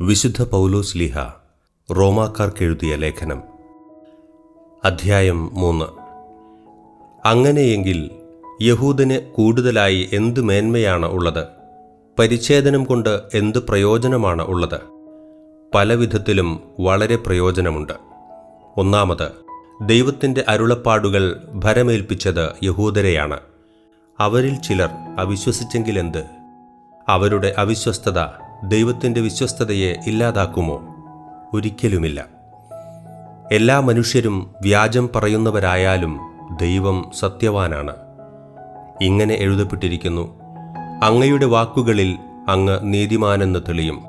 വിശുദ്ധ പൗലോസ് ലീഹ റോമാക്കാർക്കെഴുതിയ ലേഖനം. അധ്യായം മൂന്ന്. അങ്ങനെയെങ്കിൽ യഹൂദന് കൂടുതലായി എന്ത് മേന്മയാണ് ഉള്ളത്? പരിച്ഛേദനം കൊണ്ട് എന്ത് പ്രയോജനമാണ് ഉള്ളത്? പല വിധത്തിലും വളരെ പ്രയോജനമുണ്ട്. ഒന്നാമത് ദൈവത്തിന്റെ അരുളപ്പാടുകൾ ഭരമേൽപ്പിച്ചത് യഹൂദരെയാണ്. അവരിൽ ചിലർ അവിശ്വസിച്ചെങ്കിലെന്ത് അവരുടെ അവിശ്വസ്തത ദൈവത്തിന്റെ വിശ്വസ്തതയെ ഇല്ലാതാക്കുമോ? ഒരിക്കലുമില്ല. എല്ലാ മനുഷ്യരും വ്യാജം പറയുന്നവരായാലും ദൈവം സത്യവാനാണ്. ഇങ്ങനെ എഴുതപ്പെട്ടിരിക്കുന്നു അങ്ങയുടെ വാക്കുകളിൽ അങ്ങ് നീതിമാനെന്ന് തെളിയും.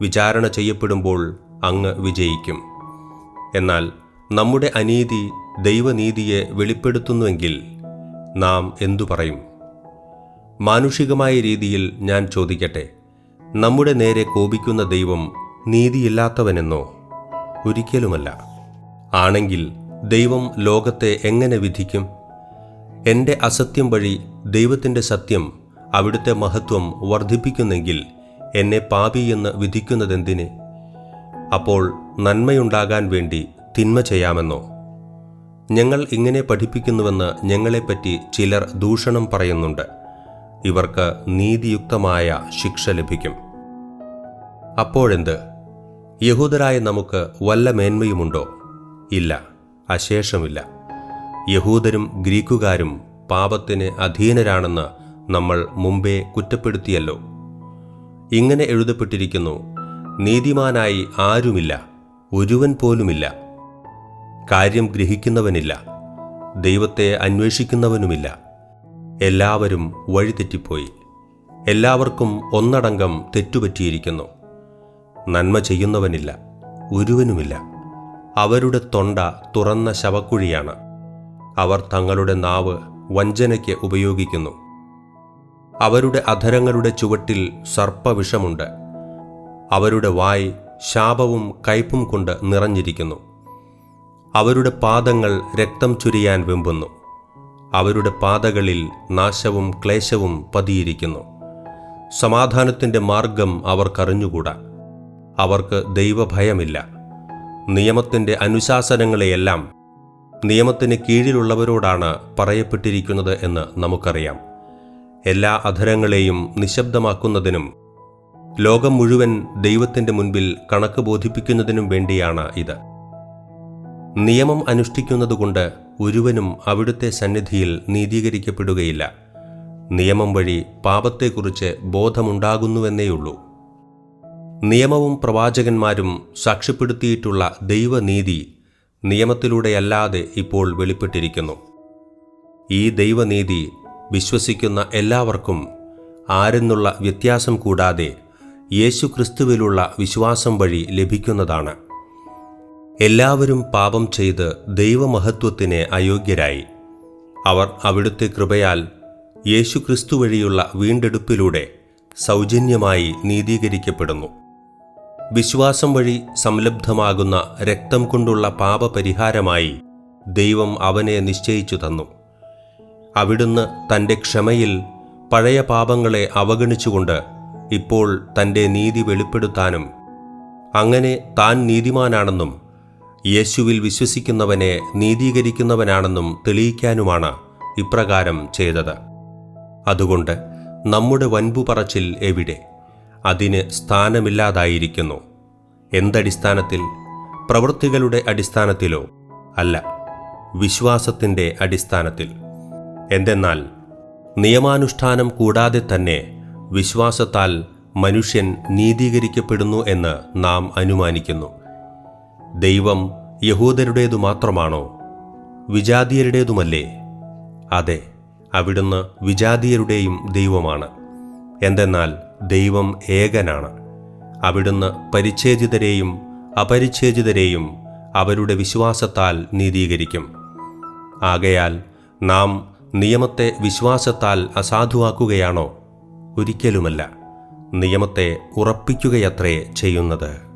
വിചാരണ ചെയ്യപ്പെടുമ്പോൾ അങ്ങ് വിജയിക്കും. എന്നാൽ നമ്മുടെ അനീതി ദൈവനീതിയെ വെളിപ്പെടുത്തുന്നുവെങ്കിൽ നാം എന്തു പറയും? മാനുഷികമായ രീതിയിൽ ഞാൻ ചോദിക്കട്ടെ. നമ്മുടെ നേരെ കോപിക്കുന്ന ദൈവം നീതിയില്ലാത്തവനെന്നോ ഒരിക്കലുമല്ല. ആണെങ്കിൽ ദൈവം ലോകത്തെ എങ്ങനെ വിധിക്കും? എന്റെ അസത്യം വഴി ദൈവത്തിന്റെ സത്യം അവിടുത്തെ മഹത്വം വർദ്ധിപ്പിക്കുന്നെങ്കിൽ എന്നെ പാപിയെന്ന് വിധിക്കുന്നതെന്തിന്? അപ്പോൾ നന്മയുണ്ടാകാൻ വേണ്ടി തിന്മ ചെയ്യാമെന്നോ? ഞങ്ങൾ ഇങ്ങനെ പഠിപ്പിക്കുന്നുവെന്ന് ഞങ്ങളെപ്പറ്റി ചിലർ ദൂഷണം പറയുന്നുണ്ട്. ഇവർക്ക് നീതിയുക്തമായ ശിക്ഷ ലഭിക്കും. അപ്പോഴെന്ത്? യഹൂദരായ നമുക്ക് വല്ല മേന്മയുമുണ്ടോ? ഇല്ല അശേഷമില്ല. യഹൂദരും ഗ്രീക്കുകാരും പാപത്തിന് അധീനരാണെന്ന് നമ്മൾ മുമ്പേ കുറ്റപ്പെടുത്തിയല്ലോ. ഇങ്ങനെ എഴുതപ്പെട്ടിരിക്കുന്നു നീതിമാനായി ആരുമില്ല ഒരുവൻ പോലുമില്ല. കാര്യം ഗ്രഹിക്കുന്നവനില്ല ദൈവത്തെ അന്വേഷിക്കുന്നവനുമില്ല. എല്ലാവരും വഴിതെറ്റിപ്പോയി. എല്ലാവർക്കും ഒന്നടങ്കം തെറ്റുപറ്റിയിരിക്കുന്നു. നന്മ ചെയ്യുന്നവനില്ല ഒരുവനുമില്ല. അവരുടെ തൊണ്ട തുറന്ന ശവക്കുഴിയാണ്. അവർ തങ്ങളുടെ നാവ് വഞ്ചനയ്ക്ക് ഉപയോഗിക്കുന്നു. അവരുടെ അധരങ്ങളുടെ ചുവട്ടിൽ സർപ്പവിഷമുണ്ട്. അവരുടെ വായ് ശാപവും കയ്പും കൊണ്ട് നിറഞ്ഞിരിക്കുന്നു. അവരുടെ പാദങ്ങൾ രക്തം ചുരിയാൻ വെമ്പുന്നു. അവരുടെ പാതകളിൽ നാശവും ക്ലേശവും പതിയിരിക്കുന്നു. സമാധാനത്തിന്റെ മാർഗം അവർക്കറിഞ്ഞുകൂടാ. അവർക്ക് ദൈവഭയമില്ല. നിയമത്തിന്റെ അനുശാസനങ്ങളെയെല്ലാം നിയമത്തിന് കീഴിലുള്ളവരോടാണ് പറയപ്പെട്ടിരിക്കുന്നത് എന്ന് നമുക്കറിയാം. എല്ലാ അധരങ്ങളെയും നിശബ്ദമാക്കുന്നതിനും ലോകം മുഴുവൻ ദൈവത്തിന്റെ മുൻപിൽ കണക്ക് ബോധിപ്പിക്കുന്നതിനും വേണ്ടിയാണ് ഇത്. നിയമം അനുഷ്ഠിക്കുന്നതുകൊണ്ട് ഒരുവനും അവിടുത്തെ സന്നിധിയിൽ നീതീകരിക്കപ്പെടുകയില്ല. നിയമം വഴി പാപത്തെക്കുറിച്ച് ബോധമുണ്ടാകുന്നുവെന്നേയുള്ളൂ. നിയമവും പ്രവാചകന്മാരും സാക്ഷ്യപ്പെടുത്തിയിട്ടുള്ള ദൈവനീതി നിയമത്തിലൂടെയല്ലാതെ ഇപ്പോൾ വെളിപ്പെട്ടിരിക്കുന്നു. ഈ ദൈവനീതി വിശ്വസിക്കുന്ന എല്ലാവർക്കും ആരെന്നുള്ള വ്യത്യാസം കൂടാതെ യേശു ക്രിസ്തുവിലുള്ള വിശ്വാസം വഴി ലഭിക്കുന്നതാണ്. എല്ലാവരും പാപം ചെയ്ത് ദൈവമഹത്വത്തിന് അയോഗ്യരായി. അവർ അവിടുത്തെ കൃപയാൽ യേശു ക്രിസ്തു വഴിയുള്ള വീണ്ടെടുപ്പിലൂടെ സൗജന്യമായി നീതീകരിക്കപ്പെടുന്നു. വിശ്വാസം വഴി സംലബ്ധമാകുന്ന രക്തം കൊണ്ടുള്ള പാപപരിഹാരമായി ദൈവം അവനെ നിശ്ചയിച്ചു തന്നു. അവിടുന്ന് തന്റെ ക്ഷമയിൽ പഴയ പാപങ്ങളെ അവഗണിച്ചുകൊണ്ട് ഇപ്പോൾ തന്റെ നീതി വെളിപ്പെടുത്താനും അങ്ങനെ താൻ നീതിമാനാണെന്നും യേശുവിൽ വിശ്വസിക്കുന്നവനെ നീതീകരിക്കുന്നവനാണെന്നും തെളിയിക്കാനുമാണ് ഇപ്രകാരം ചെയ്തത്. അതുകൊണ്ട് നമ്മുടെ വൻപു പറച്ചിൽ എവിടെ? അതിന് സ്ഥാനമില്ലാതായിരിക്കുന്നു. എന്തടിസ്ഥാനത്തിൽ? പ്രവൃത്തികളുടെ അടിസ്ഥാനത്തിലോ? അല്ല വിശ്വാസത്തിന്റെ അടിസ്ഥാനത്തിൽ. എന്തെന്നാൽ നിയമാനുഷ്ഠാനം കൂടാതെ തന്നെ വിശ്വാസത്താൽ മനുഷ്യൻ നീതീകരിക്കപ്പെടുന്നു എന്ന് നാം അനുമാനിക്കുന്നു. ദൈവം യഹൂദരുടേതു മാത്രമാണോ? വിജാതീയരുടേതുമല്ലേ? അതെ അവിടുന്ന് വിജാതീയരുടെയും ദൈവമാണ്. എന്തെന്നാൽ ദൈവം ഏകനാണ്. അവിടുന്ന് പരിച്ഛേദിതരെയും അപരിച്ഛേദിതരെയും അവരുടെ വിശ്വാസത്താൽ നീതീകരിക്കും. ആകയാൽ നാം നിയമത്തെ വിശ്വാസത്താൽ അസാധുവാക്കുകയാണോ? ഒരിക്കലുമല്ല. നിയമത്തെ ഉറപ്പിക്കുകയത്രേ ചെയ്യുന്നത്.